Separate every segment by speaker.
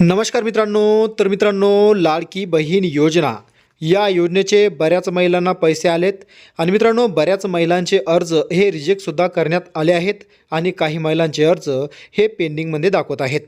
Speaker 1: नमस्कार मित्रांनो तर मित्रांनो लाडकी बहीण योजना. या योजनेचे बऱ्याच महिलांना पैसे आलेत आणि मित्रांनो बऱ्याच महिलांचे अर्ज हे रिजेक्टसुद्धा करण्यात आले आहेत आणि काही महिलांचे अर्ज हे पेंडिंगमध्ये दाखवत आहेत.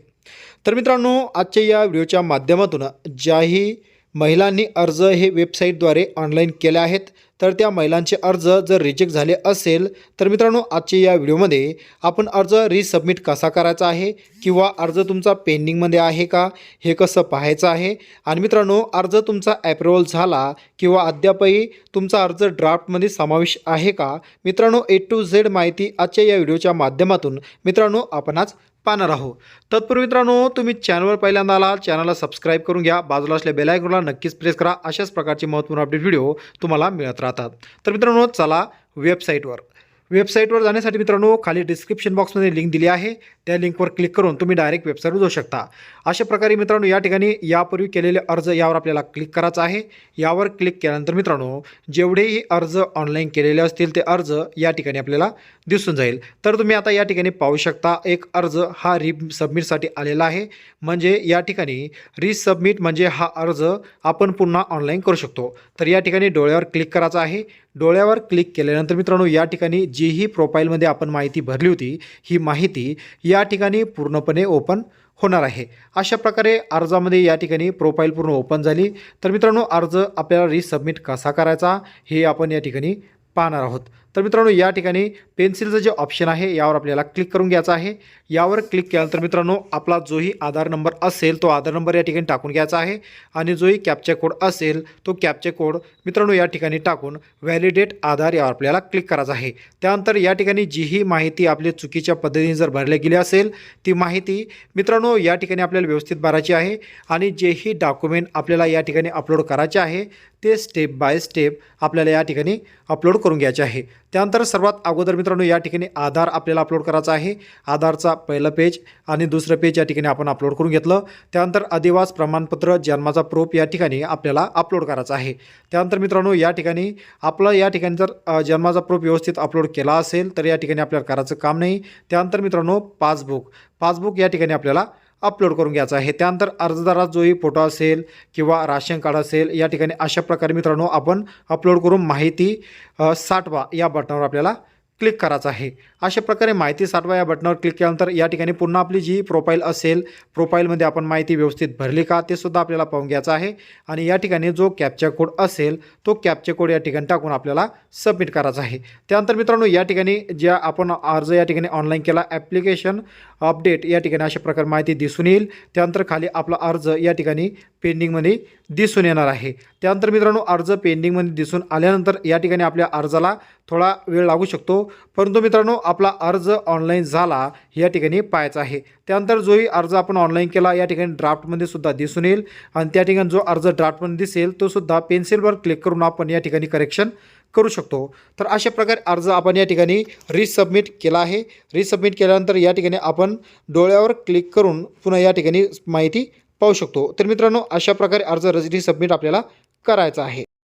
Speaker 1: तर मित्रांनो आजच्या या व्हिडिओच्या माध्यमातून ज्याही महिलांनी अर्ज हे वेबसाईटद्वारे ऑनलाईन केले आहेत तर त्या महिलांचे अर्ज जर रिजेक्ट झाले असेल तर मित्रांनो आजच्या या व्हिडिओमध्ये आपण अर्ज रिसबमिट कसा करायचा आहे किंवा अर्ज तुमचा पेंडिंगमध्ये आहे का हे कसं पाहायचं आहे? आणि मित्रांनो अर्ज तुमचा ॲप्रुव्हल झाला किंवा अद्यापही तुमचा अर्ज ड्राफ्टमध्ये समावेश आहे का? मित्रांनो ए टू झेड माहिती आजच्या या व्हिडिओच्या माध्यमातून मित्रांनो आपण आज पाहणार आहोत तत्पूर्वी मित्रांनो तुम्ही चॅनलवर पहिल्यांदा आला चॅनलला सबस्क्राईब करून घ्या. बाजूला असल्या बेलायकॉनला नक्कीच प्रेस करा. अशाच प्रकारचे महत्त्वपूर्ण अपडेट व्हिडिओ तुम्हाला मिळत राहतात. तर मित्रांनो चला वेबसाईटवर वेबसाईटवर जाण्यासाठी मित्रांनो खाली डिस्क्रिप्शन बॉक्समध्ये लिंक दिली आहे. त्या लिंकवर क्लिक करून तुम्ही डायरेक्ट वेबसाईटवर जाऊ शकता. अशा प्रकारे मित्रांनो या ठिकाणी यापूर्वी केलेले अर्ज यावर आपल्याला क्लिक करायचा आहे. यावर क्लिक केल्यानंतर मित्रांनो जेवढेही अर्ज ऑनलाईन केलेले असतील ते अर्ज या ठिकाणी आपल्याला दिसून जाईल. तर तुम्ही आता या ठिकाणी पाहू शकता एक अर्ज हा रि सबमिटसाठी आलेला आहे. म्हणजे या ठिकाणी रिसबमिट म्हणजे हा अर्ज आपण पुन्हा ऑनलाईन करू शकतो. तर या ठिकाणी डोळ्यावर क्लिक करायचा आहे. डोळ्यावर क्लिक केल्यानंतर मित्रांनो या ठिकाणी जीही प्रोफाईलमध्ये आपण माहिती भरली होती ही माहिती या ठिकाणी पूर्णपणे ओपन होणार आहे. अशा प्रकारे अर्जामध्ये या ठिकाणी प्रोफाईल पूर्ण ओपन झाली. तर मित्रांनो अर्ज आपल्याला रिसबमिट कसा करायचा हे आपण या ठिकाणी पाहणार आहोत. तर मित्रांनो या ठिकाणी पेन्सिलचं जे ऑप्शन आहे यावर आपल्याला क्लिक करून घ्यायचं आहे. यावर क्लिक केल्यानंतर मित्रांनो आपला जोही आधार नंबर असेल तो आधार नंबर या ठिकाणी टाकून घ्यायचा आहे. आणि जोही कॅपचा कोड असेल तो कॅपचा कोड मित्रांनो या ठिकाणी टाकून व्हॅलिडेट आधार यावर आपल्याला क्लिक करायचा आहे. त्यानंतर या ठिकाणी जीही माहिती आपली चुकीच्या पद्धतीने जर भरल्या गेली असेल ती माहिती मित्रांनो या ठिकाणी आपल्याला व्यवस्थित भरायची आहे. आणि जेही डॉक्युमेंट आपल्याला या ठिकाणी अपलोड करायचे आहे ते स्टेप बाय स्टेप आपल्याला या ठिकाणी अपलोड करून घ्यायचे आहे. त्यानंतर सर्वात अगोदर मित्रांनो या ठिकाणी आधार आपल्याला अपलोड करायचा आहे. आधारचा पहिलं पेज आणि दुसरं पेज या ठिकाणी आपण अपलोड करून घेतलं. त्यानंतर अधिवास प्रमाणपत्र जन्माचा प्रूफ या ठिकाणी आपल्याला अपलोड करायचा आहे. त्यानंतर मित्रांनो या ठिकाणी आपलं या ठिकाणी जर जन्माचा प्रूफ व्यवस्थित अपलोड केला असेल तर या ठिकाणी आपल्याला करायचं काम नाही. त्यानंतर मित्रांनो पासबुक पासबुक या ठिकाणी आपल्याला अपलोड करून घ्यायचा आहे. त्यानंतर अर्जदारात जोही फोटो असेल किंवा राशन कार्ड असेल या ठिकाणी अशा प्रकारे मित्रांनो आपण अपलोड करून माहिती साठवा या बटनावर आपल्याला क्लिक करायचं आहे. अशा प्रकारे माहिती साठवा या बटनावर क्लिक केल्यानंतर या ठिकाणी पुन्हा आपली जी प्रोफाईल असेल प्रोफाईलमध्ये आपण माहिती व्यवस्थित भरली का ते सुद्धा आपल्याला पाहून घ्यायचं आहे. आणि या ठिकाणी जो कॅप्चा कोड असेल तो कॅप्चा कोड या ठिकाणी टाकून आपल्याला सबमिट करायचा आहे. त्यानंतर मित्रांनो या ठिकाणी ज्या आपण अर्ज या ठिकाणी ऑनलाईन केला ॲप्लिकेशन अपडेट या ठिकाणी अशा प्रकारे माहिती दिसून येईल. त्यानंतर खाली आपला अर्ज या ठिकाणी पेंडिंगमध्ये दिसून येणार आहे. त्यानंतर मित्रांनो अर्ज पेंडिंगमध्ये दिसून आल्यानंतर या ठिकाणी आपल्या अर्जाला थोडा वेळ लागू शकतो. परंतु मित्रांनो आपला अर्ज ऑनलाईन झाला या ठिकाणी पाहायचा आहे. त्यानंतर जोही अर्ज आपण ऑनलाईन केला या ठिकाणी ड्राफ्टमध्ये सुद्धा दिसून येईल. आणि त्या ठिकाणी जो अर्ज ड्राफ्टमध्ये दिसेल तो सुद्धा पेन्सिलवर क्लिक करून आपण या ठिकाणी करेक्शन करू शकतो. तर अशा प्रकारे अर्ज आपण या ठिकाणी रिसबमिट केला आहे. रिसबमिट केल्यानंतर या ठिकाणी आपण डोळ्यावर क्लिक करून पुन्हा या ठिकाणी माहिती पाहू शकतो. तर मित्रांनो अशा प्रकारे अर्ज रिसबमिट आपल्याला करायचा आहे.